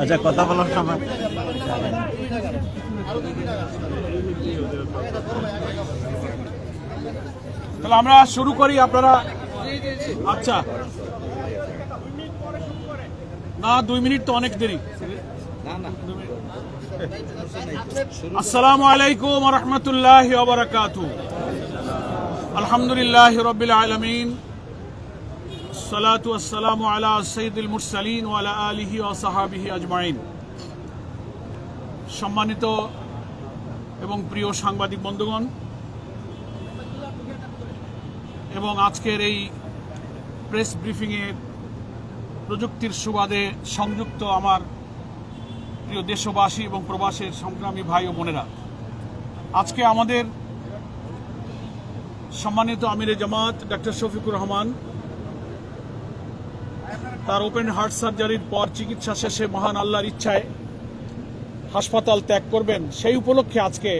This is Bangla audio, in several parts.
আচ্ছা কথা বলার সময়। তাহলে আমরা শুরু করি, আপনারা আচ্ছা। না, দুই মিনিট তো অনেক দেরি। আসসালামু আলাইকুম রহমতুল্লাহ আলহামদুলিল্লাহ রবিল আলমিন। আসসালামু আলা সঈদুল মুরসালিন ওয়ালা আলিহি ও সাহাবিহি আজমাইন সম্মানিত এবং প্রিয় সাংবাদিক বন্ধুগণ, এবং আজকের এই প্রেস ব্রিফিংয়ে প্রযুক্তির সুবাদে সংযুক্ত আমার প্রিয় দেশবাসী এবং প্রবাসের সংগ্রামী ভাই ও বোনেরা, আজকে আমাদের সম্মানিত আমিরে জামাত ডক্টর শফিকুর রহমান তার ওপেন হার্ট সার্জারির পর চিকিৎসা শেষে মহান আল্লাহর ইচ্ছায় হাসপাতাল ত্যাগ করবেন। সেই উপলক্ষে আজকে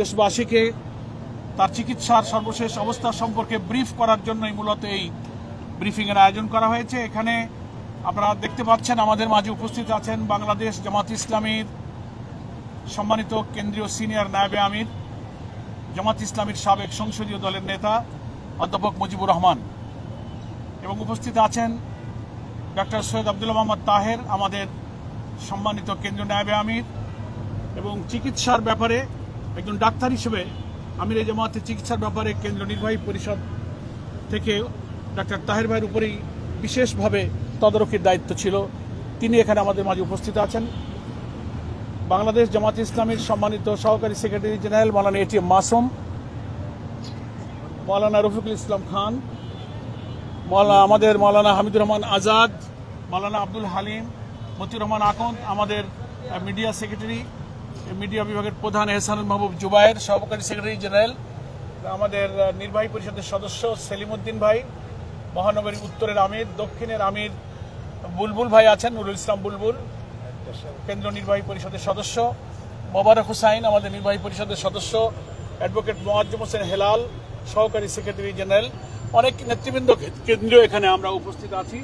দেশবাসীকে তার চিকিৎসার সর্বশেষ অবস্থা সম্পর্কে ব্রিফ করার জন্যই মূলত এই ব্রিফিংয়ের আয়োজন করা হয়েছে। এখানে আপনারা দেখতে পাচ্ছেন, আমাদের মাঝে উপস্থিত আছেন বাংলাদেশ জামাত ইসলামীর সম্মানিত কেন্দ্রীয় সিনিয়র নায়েবে আমির, জামাত ইসলামীর সাবেক সংসদীয় দলের নেতা অধ্যাপক মুজিবুর রহমান। এবং উপস্থিত আছেন ডক্টর সৈয়দ আব্দুল মোহাম্মদ তাহের, আমাদের সম্মানিত কেন্দ্রীয় নায়েবে আমির এবং চিকিৎসার ব্যাপারে একজন ডাক্তার হিসেবে আমির এই জামাতের চিকিৎসার ব্যাপারে কেন্দ্র নির্বাহী পরিষদ থেকে ডাক্তার তাহের ভাইয়ের উপরেই বিশেষভাবে তদারকির দায়িত্ব ছিল। তিনি এখানে আমাদের মাঝে উপস্থিত আছেন। বাংলাদেশ জামাত ইসলামীর সম্মানিত সহকারী secretary general Maulana ATM Masum, Maulana Rafiqul Islam Khan Maulana আমাদের মৌলানা হামিদুর রহমান আজাদ, মৌলানা আব্দুল হালিম, মতিউর রহমান আকন্দ, আমাদের মিডিয়া সেক্রেটারি মিডিয়া বিভাগের প্রধান এহসানুল মাহবুব জুবায়ের, সহকারী সেক্রেটারি জেনারেল, আমাদের নির্বাহী পরিষদের সদস্য সেলিমউদ্দিন ভাই, মহানগরী উত্তরের আমির, দক্ষিণের আমির বুলবুল ভাই আছেন, নুরুল ইসলাম বুলবুল কেন্দ্র নির্বাহী পরিষদের সদস্য, মোবারক হুসাইন, আমাদের নির্বাহী পরিষদের সদস্য, অ্যাডভোকেট মোয়াজ্জম হোসেন হেলাল, সহকারী সেক্রেটারি জেনারেল অনেক নেতৃবৃন্দ কেন্দ্রীয় এখানে আমরা উপস্থিত আছি।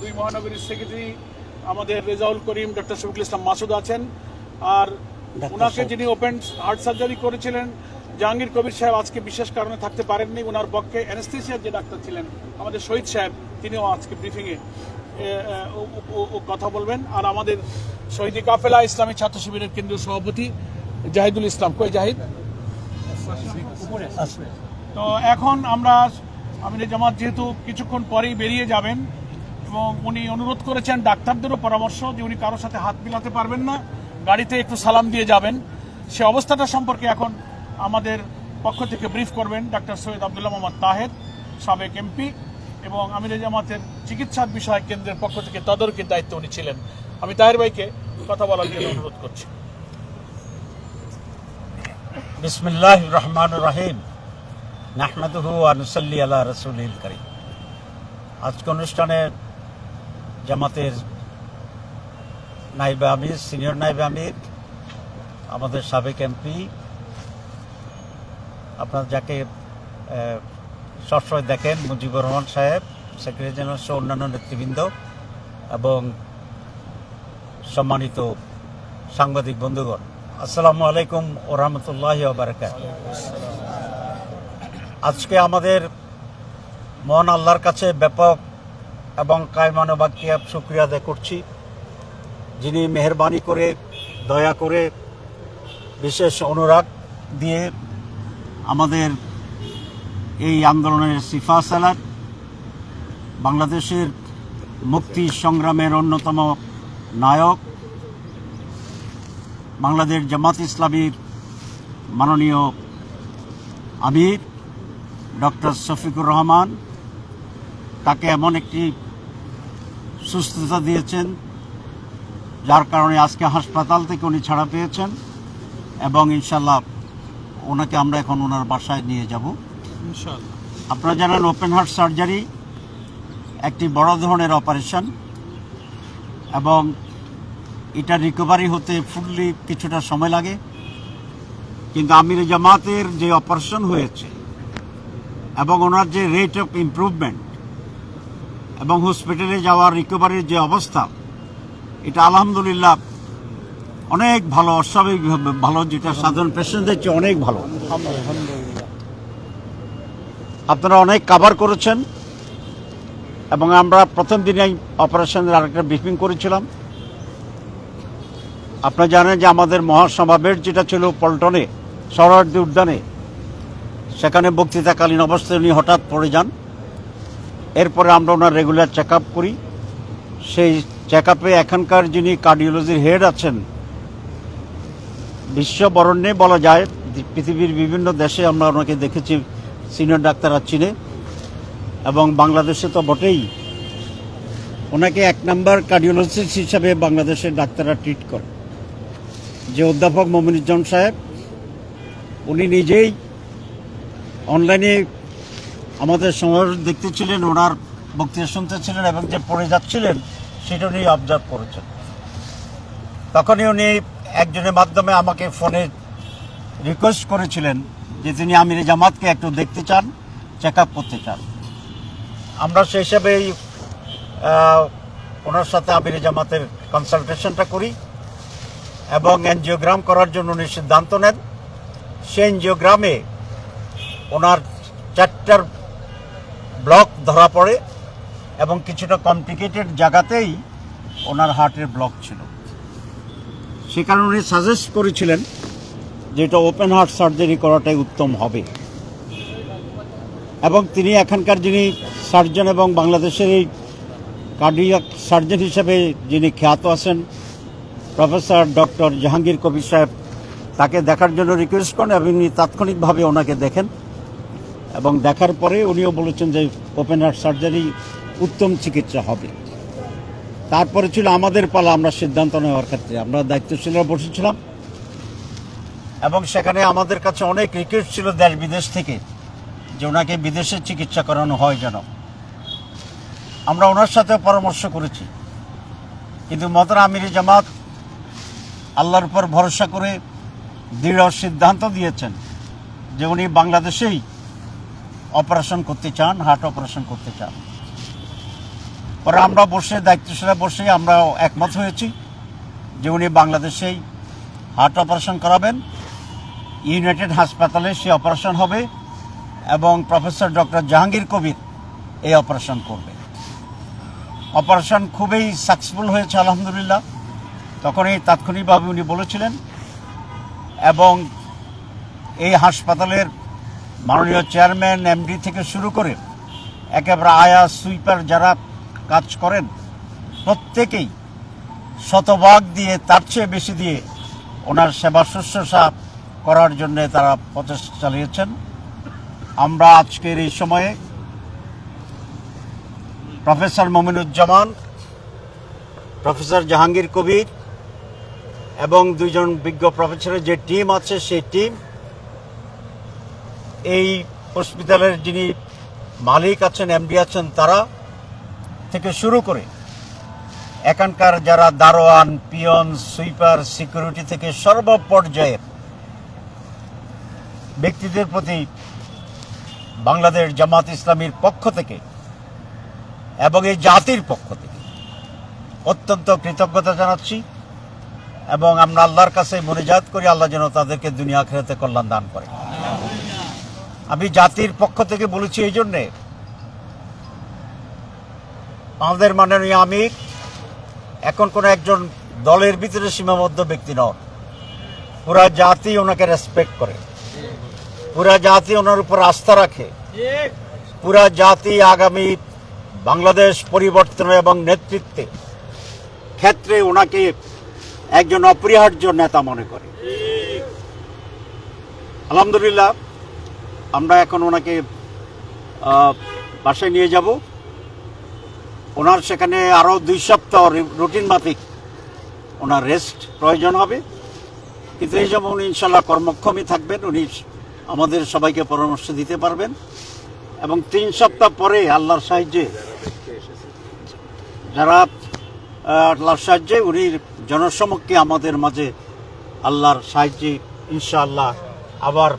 দুই মহানগরীর সেক্রেটারি আমাদের রেজাউল করিম ডক্টর শফিকুল ইসলাম মাসুদ আছেন। আর ওনাকে যিনি ওপেন হার্ট সার্জারি করেছিলেন জাহাঙ্গীর কবির সাহেব আজকে বিশেষ কারণে থাকতে পারেননি। ওনার পক্ষে অ্যানেস্থেসিয়ার যে ডাক্তার ছিলেন আমাদের শহীদ সাহেব তিনিও আজকে ব্রিফিংয়ে কথা বলবেন। আর আমাদের শহীদ কাফেলা ইসলামী ছাত্র শিবিরের কেন্দ্রীয় সভাপতি জাহিদুল ইসলাম। কই জাহিদ? তো এখন আমরা আমির জামাত যেহেতু কিছুক্ষণ পরেই বেরিয়ে যাবেন এবং উনি অনুরোধ করেছেন ডাক্তারদেরও পরামর্শ যে উনি কারোর সাথে হাত মিলাতে পারবেন না, গাড়িতে একটু সালাম দিয়ে যাবেন। সে অবস্থাটা সম্পর্কে এখন আমাদের পক্ষ থেকে ব্রিফ করবেন ডাক্তার সৈয়দ আবদুল্লাহ মোহাম্মদ তাহের, সাবেক এমপি এবং আমির জামাতের চিকিৎসার বিষয় কেন্দ্রের পক্ষ থেকে তদারকির দায়িত্ব উনি ছিলেন। আমি তাহের ভাইকে কথা বলার জন্য অনুরোধ করছি। বিসমিল্লাহ রহমান রহিম। নাহমাদুহু আনুসাল্লি আল্লাহ রসুল করিম। আজকে অনুষ্ঠানে জামাতের নাইবে আমির, সিনিয়র নাইবে আমির, আমাদের সাবেক এমপি, আপনার যাকে সবসময় দেখেন, মুজিবুর রহমান সাহেব, সেক্রেটারি জেনারেল সহ অন্যান্য নেতৃবৃন্দ এবং সম্মানিত সাংবাদিক বন্ধুগণ, আসসালামু আলাইকুম ও রহমতুল্লাহ বারকাত আজকে আমাদের মহান আল্লাহর কাছে ব্যাপক এবং কায়মানবাক্যে শুক্রিয়া আদায় করছি। যিনি মেহরবানি করে, দয়া করে বিশেষ অনুরাগ দিয়ে আমাদের এই আন্দোলনের সিফা সালাদ বাংলাদেশের মুক্তি সংগ্রামের অন্যতম নায়ক, বাংলাদেশ জামাত ইসলামীর মাননীয় আমির ডক্টর শফিকুর রহমান তাকে এমন একটি সুস্থতা দিয়েছেন যার কারণে আজকে হাসপাতাল থেকে উনি ছাড়া পেয়েছেন এবং ইনশাল্লাহ ওনাকে আমরা এখন ওনার বাসায় নিয়ে যাব। আপনারা জানেন ওপেন হার্ট সার্জারি একটি বড় ধরনের অপারেশন এবং এটা রিকভারি হতে ফুললি কিছুটা সময় লাগে। কিন্তু আমির জামাতের যে অপারেশন হয়েছে এবং ওনার যে রেট অফ ইমপ্রুভমেন্ট এবং হসপিটালে যাওয়ার রিকভারির যে অবস্থা এটা আলহামদুলিল্লাহ অনেক ভালো অস্বাভাবিক ভালো যেটা সাধারণ পেশেন্টদের চেয়ে অনেক ভালো। আপনারা অনেক কাভার করেছেন এবং আমরা প্রথম দিনেই অপারেশনের আরেকটা ব্রিফিং করেছিলাম। আপনারা জানেন যে আমাদের মহাসমাবেশ যেটা ছিল পল্টনে সরোয়ার্দী উদ্যানে সেখানে বক্তৃতাকালীন অবস্থায় উনি হঠাৎ পড়ে যান। এরপরে আমরা ওনার রেগুলার চেক করি। সেই চেক এখানকার যিনি কার্ডিওলজির হেড আছেন, বিশ্ববরণ্যে বলা যায়, পৃথিবীর বিভিন্ন দেশে আমরা ওনাকে দেখেছি সিনিয়র ডাক্তাররা চিনে। এবং বাংলাদেশে তো বটেই। ওনাকে এক নাম্বার কার্ডিওলজিস্ট হিসাবে বাংলাদেশের ডাক্তাররা ট্রিট করে। যে অধ্যাপক মমিনুজ্জামান সাহেব, উনি নিজেই অনলাইনে আমাদের সমাবেশ দেখতেছিলেন, ওনার বক্তৃতা শুনতেছিলেন এবং যে পড়ে যাচ্ছিলেন, সেটা উনি অবজার্ভ করেছেন। তখনই উনি একজনের মাধ্যমে আমাকে ফোনে রিকোয়েস্ট করেছিলেন যে তিনি আমির জামাতকে একটু দেখতে চান চেক আপ করতে চান। আমরা সেই হিসাবেই ওনার সাথে আমির জামাতের কনসালটেশনটা করি এবং এনজিওগ্রাম করার জন্য উনি সিদ্ধান্ত নেন। সেই এনজিওগ্রামে ওনার চারটার ব্লক ধরা পড়ে এবং কিছুটা কমপ্লিকেটেড জায়গাতেই ওনার হার্টের ব্লক ছিল। সে কারণে উনি সাজেস্ট করেছিলেন যে এটা ওপেন হার্ট সার্জারি করাটাই উত্তম হবে। এবং তিনি এখানকার যিনি সার্জন এবং বাংলাদেশের এই কার্ডিয়াক সার্জন হিসেবে যিনি খ্যাত আছেন প্রফেসর ডক্টর জাহাঙ্গীর কবির সাহেব, তাকে দেখার জন্য রিকোয়েস্ট করেন এবং তাৎক্ষণিকভাবে ওনাকে দেখেন। এবং দেখার পরে উনিও বলেছেন যে ওপেন হার্ট সার্জারি উত্তম চিকিৎসা হবে। তারপরে ছিল আমাদের পালা, আমরা সিদ্ধান্ত নেওয়ার ক্ষেত্রে। আমরা দায়িত্বশীলরা বসেছিলাম এবং সেখানে আমাদের কাছে অনেক রিকোয়েস্ট ছিল দেশ বিদেশ থেকে যে ওনাকে বিদেশে চিকিৎসা করানো হয় যেন। আমরা ওনার সাথে পরামর্শ করেছি। কিন্তু মতরা আমিরি জামাত আল্লাহর উপর ভরসা করে দৃঢ় সিদ্ধান্ত দিয়েছেন যে উনি বাংলাদেশেই অপারেশন করতে চান হার্ট অপারেশন করতে চান। পরে আমরা বসে দায়িত্বশীলা বসে আমরা একমত হয়েছি যে উনি বাংলাদেশেই হার্ট অপারেশন করাবেন। ইউনাইটেড হাসপাতালে সে অপারেশন হবে এবং প্রফেসর ডক্টর জাহাঙ্গীর কবির এই অপারেশন করবে। অপারেশন খুবই সাকসেসফুল হয়েছে, আলহামদুলিল্লাহ। তখন এই তাৎক্ষণিকভাবে উনি বলেছিলেন এবং এই হাসপাতালের মাননীয় চেয়ারম্যান, এমডি থেকে শুরু করে একেবারে আয়া সুইপার যারা কাজ করেন, প্রত্যেকেই শতভাগ দিয়ে, তার চেয়ে বেশি দিয়ে ওনার সেবা শুশ্রূষা করার জন্য তারা প্রচেষ্টা চালিয়েছেন। আমরা আজকের এই সময়ে প্রফেসর মমিনুজ্জামান, প্রফেসর জাহাঙ্গীর কবির এবং দুইজন বিজ্ঞ প্রফেসরের যে টিম আছে, সেই টিম এই হসপিটালের যিনি মালিক আছেন এমডি আছেন, তারা থেকে শুরু করে এখানকার যারা দারোয়ান, পিয়ন, সুইপার, সিকিউরিটি থেকে সর্বপর্যায়ের ব্যক্তিদের প্রতি বাংলাদেশ জামাত ইসলামীর পক্ষ থেকে এবং এই জাতির পক্ষ থেকে অত্যন্ত কৃতজ্ঞতা জানাচ্ছি এবং আমরা আল্লাহর কাছে মনিজাত করি, আল্লাহ যেন তাদেরকে দুনিয়া খেরাতে কল্যাণ দান করে। আমি জাতির পক্ষ থেকে বলেছি এই জন্যে। আমাদের মাননীয় আমির এখন কোনো একজন দলের ভিতরে সীমাবদ্ধ ব্যক্তি নন। পুরা জাতি ওনাকে রেসপেক্ট করে। পুরা জাতি ওনার উপর আস্থা রাখে। পুরা জাতি আগামী বাংলাদেশ পরিবর্তন এবং নেতৃত্বে ক্ষেত্রে ওনাকে একজন অপরিহার্য নেতা মনে করে। আলহামদুলিল্লাহ। আমরা এখন ওনাকে বাসায় নিয়ে যাব। ওনার সেখানে আরও দুই সপ্তাহ রুটিন মাফিক। ওনার রেস্ট প্রয়োজন হবে। কিন্তু এই সময় উনি ইনশাল্লাহ কর্মক্ষমই থাকবেন। উনি আমাদের সবাইকে পরামর্শ দিতে পারবেন। এবং তিন সপ্তাহ পরে আল্লাহর সাহায্যে যারা আল্লাহর সাহায্যে, উনি জনসমক্ষে আমাদের মাঝে আল্লাহর সাহায্যে ইনশাআল্লাহ আবার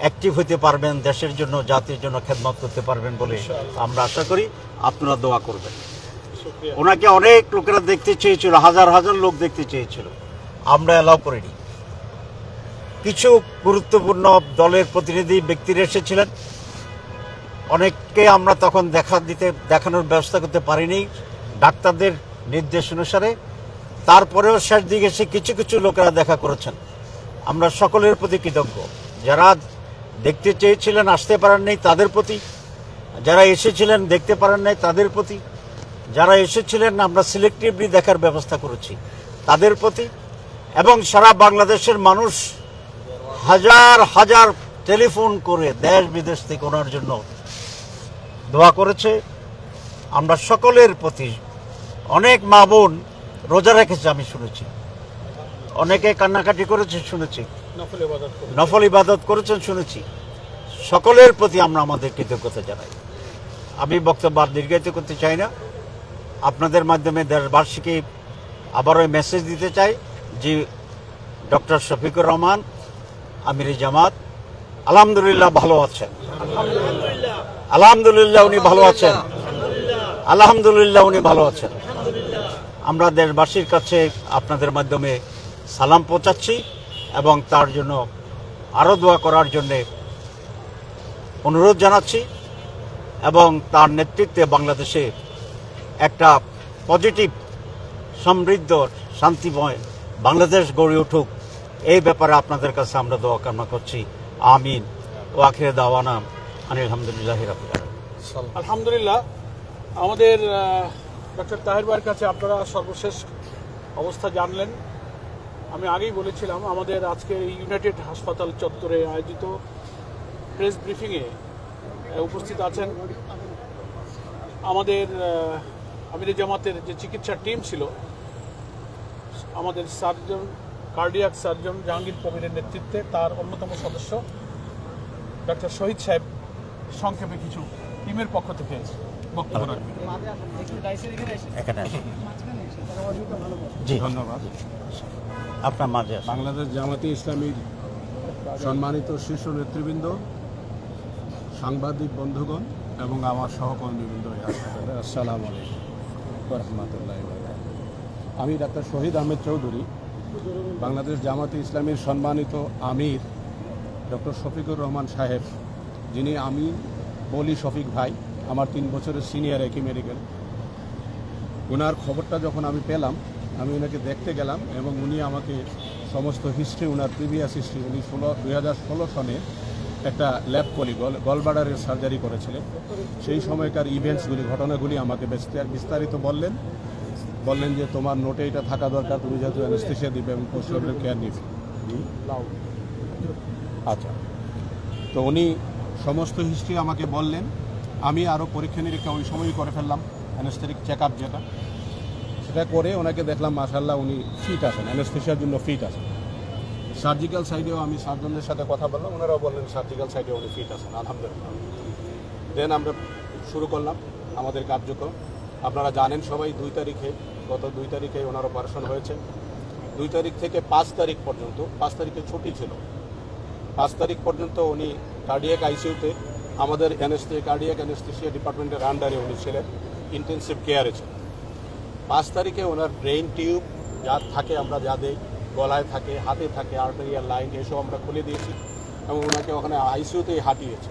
অ্যাক্টিভ হতে পারবেন দেশের জন্য জাতির জন্য খেদমত করতে পারবেন বলে আমরা আশা করি আপনারা দোয়া করবেন। ওনাকে অনেক লোকেরা দেখতে চেয়েছিল হাজার হাজার লোক দেখতে চেয়েছিল। আমরা অ্যালাউ করিনি। কিছু গুরুত্বপূর্ণ দলের প্রতিনিধি ব্যক্তিরা এসেছিলেন। অনেককে আমরা তখন দেখা দিতে দেখানোর ব্যবস্থা করতে পারিনি। ডাক্তারদের নির্দেশ অনুসারে। তারপরেও শেষ দিকে এসে কিছু কিছু লোকেরা দেখা করেছেন। আমরা সকলের প্রতি কৃতজ্ঞ। যারা দেখতে চেয়েছিলেন, আসতে পারেন নাই তাদের প্রতি। যারা এসেছিলেন, দেখতে পারেন নাই তাদের প্রতি। যারা এসেছিলেন, আমরা সিলেক্টিভলি দেখার ব্যবস্থা করেছি তাদের প্রতি। এবং সারা বাংলাদেশের মানুষ হাজার হাজার টেলিফোন করে দেশ বিদেশ থেকে ওনার জন্য দোয়া করেছে। আমরা সকলের প্রতি অনেক মা বোন রোজা রেখেছে, আমি শুনেছি। অনেকে কান্নাকাটি করেছে, শুনেছি। নফল ইবাদত করেছেন। শুনেছি। সকলের প্রতি আমরা আমাদের কৃতজ্ঞতা জানাই। আমি বক্তব্য আর দীর্ঘায়িত করতে চাই না। আপনাদের মাধ্যমে দেশবার্ষিকী আবারও মেসেজ দিতে চাই যে, ডক্টর শফিকুর রহমান, আমির জামাত, আলহামদুলিল্লাহ ভালো আছেন। আলহামদুলিল্লাহ উনি ভালো আছেন। আলহামদুলিল্লাহ উনি ভালো আছেন। আমরা দেশবাসীর কাছে আপনাদের মাধ্যমে সালাম পৌঁছাচ্ছি। এবং তার জন্য আরও দোয়া করার জন্যে অনুরোধ জানাচ্ছি এবং তার নেতৃত্বে বাংলাদেশে একটা পজিটিভ, সমৃদ্ধ, শান্তিময় বাংলাদেশ গড়ে উঠুক। এই ব্যাপারে আপনাদের কাছে আমরা দোয়া কামনা করছি। আমিন। ও আখিরে আনিল আলহামদুলিল্লাহ আলহামদুলিল্লাহ। আমাদের ডক্টর তাহের কাছে আপনারা সর্বশেষ অবস্থা জানলেন। আমি আগেই বলেছিলাম, আমাদের আজকে ইউনাইটেড হাসপাতাল চত্বরে আয়োজিত প্রেস ব্রিফিংয়ে উপস্থিত আছেন আমাদের আমির জামাতের যে চিকিৎসা টিম ছিল, আমাদের সার্জন কার্ডিয়াক সার্জন জাহাঙ্গীর কবিরের নেতৃত্বে তার অন্যতম সদস্য ডক্টর শহীদ সাহেব সংক্ষেপে কিছু টিমের পক্ষ থেকে বক্তব্য রাখবেন। এখানে জি। ধন্যবাদ। আপনার মাঝে বাংলাদেশ জামাতি ইসলামীর সম্মানিত শীর্ষ নেতৃবৃন্দ সাংবাদিক বন্ধুগণ এবং আমার সহকর্মীবৃন্দ আসসালাম আলাইকুম রহমতুল্লাহ আমি ডাক্তার শহীদ আহমেদ চৌধুরী বাংলাদেশ জামাতে ইসলামীর সম্মানিত আমির ডক্টর শফিকুর রহমান সাহেব যিনি আমি বলি শফিক ভাই। আমার তিন বছরের সিনিয়র একই মেডিকেল ওনার খবরটা যখন আমি পেলাম, আমি ওনাকে দেখতে গেলাম এবং উনি আমাকে সমস্ত হিস্ট্রি ওনার প্রিভিয়াস হিস্ট্রি উনি ষোলো, দুই হাজার ষোলো সনে একটা ল্যাব কলি, গল, গলবাডারের সার্জারি করেছিলেন। সেই সময়কার ইভেন্টসগুলি ঘটনাগুলি আমাকে বিস্তার- বিস্তারিত বললেন। বললেন যে তোমার নোটে এটা থাকা দরকার, তুমি যেহেতু অ্যানেস্থেশিয়া দিবে এবং পোস্ট কেয়ার নিবে। আচ্ছা। তো উনি সমস্ত হিস্ট্রি আমাকে বললেন। আমি আরও পরীক্ষা নিরীক্ষা ওই সময়ই করে ফেললাম অ্যানেস্থেটিক চেক আপ যেটা। সেটা করে ওনাকে দেখলাম মাশাল্লাহ উনি ফিট আছেন অ্যানেস্থেশিয়ার জন্য ফিট আছেন। সার্জিক্যাল সাইডেও আমি সার্জনদের সাথে কথা বললাম, ওনারাও বললেন সার্জিক্যাল সাইডেও উনি ফিট আছেন, আলহামদুলিল্লাহ। দেন আমরা শুরু করলাম আমাদের কার্যক্রম। আপনারা জানেন সবাই দুই তারিখে, গত দুই তারিখে ওনার অপারেশন হয়েছে। দুই তারিখ থেকে পাঁচ তারিখ পর্যন্ত, পাঁচ তারিখে ছুটি ছিল। পাঁচ তারিখ পর্যন্ত উনি কার্ডিয়াক আইসিইউতে আমাদের অ্যানেস্থে কার্ডিয়াক অ্যানেস্থেশিয়া ডিপার্টমেন্টের আন্ডারে উনি ছিলেন ইন্টেন্সিভ কেয়ারে ছিলেন। পাঁচ তারিখে ওনার ব্রেইন টিউব যা থাকে আমরা যা দেই, গলায় থাকে, হাতে থাকে আর্টেরিয়াল লাইন এসব আমরা খুলে দিয়েছি এবং ওনাকে ওখানে আইসিউতেই হাঁটিয়েছি।